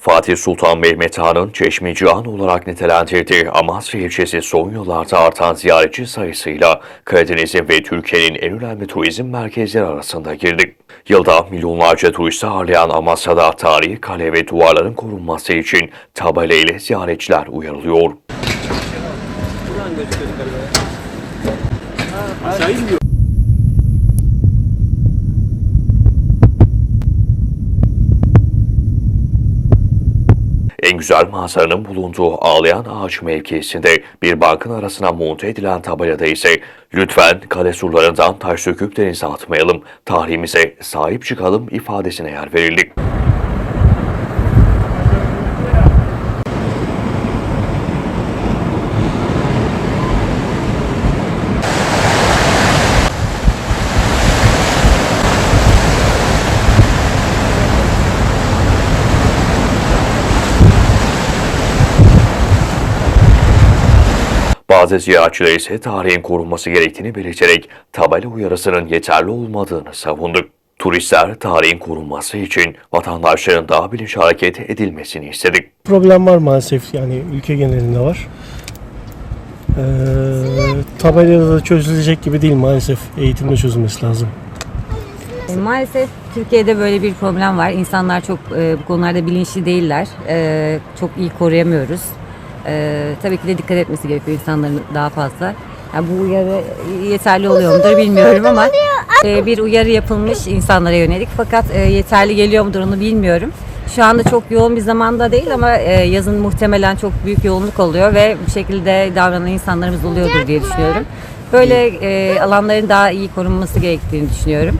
Fatih Sultan Mehmet Han'ın Çeşme Cihan olarak nitelendirdiği Amasya ilçesi son yıllarda artan ziyaretçi sayısıyla Karadeniz'in ve Türkiye'nin en önemli turizm merkezleri arasında girdi. Yılda milyonlarca turisti ağırlayan Amasya'da tarihi kale ve duvarların korunması için tabela ile ziyaretçiler uyarılıyor. En güzel manzaranın bulunduğu ağlayan ağaç mevkisinde bir bankın arasına monte edilen tabelada ise lütfen kale surlarından taş söküp denize atmayalım, tarihimize sahip çıkalım ifadesine yer verildi. Bazı ziyaretçiler ise tarihin korunması gerektiğini belirterek tabela uyarısının yeterli olmadığını savundu. Turistler tarihin korunması için vatandaşların daha bilinçli hareket edilmesini istedi. problem var maalesef yani ülke genelinde var. Ee, tabelada da çözülecek gibi değil maalesef. Eğitimle çözülmesi lazım. E, Maalesef Türkiye'de böyle bir problem var. İnsanlar çok e, bu konularda bilinçli değiller. E, çok iyi koruyamıyoruz. E, tabii ki de dikkat etmesi gerekiyor insanların daha fazla. Yani bu uyarı yeterli oluyor mudur bilmiyorum ama e, bir uyarı yapılmış insanlara yönelik fakat e, yeterli geliyor mudur onu bilmiyorum. Şu anda çok yoğun bir zamanda değil ama e, yazın muhtemelen çok büyük yoğunluk oluyor ve bu şekilde davranan insanlarımız oluyordur diye düşünüyorum. Böyle e, alanların daha iyi korunması gerektiğini düşünüyorum.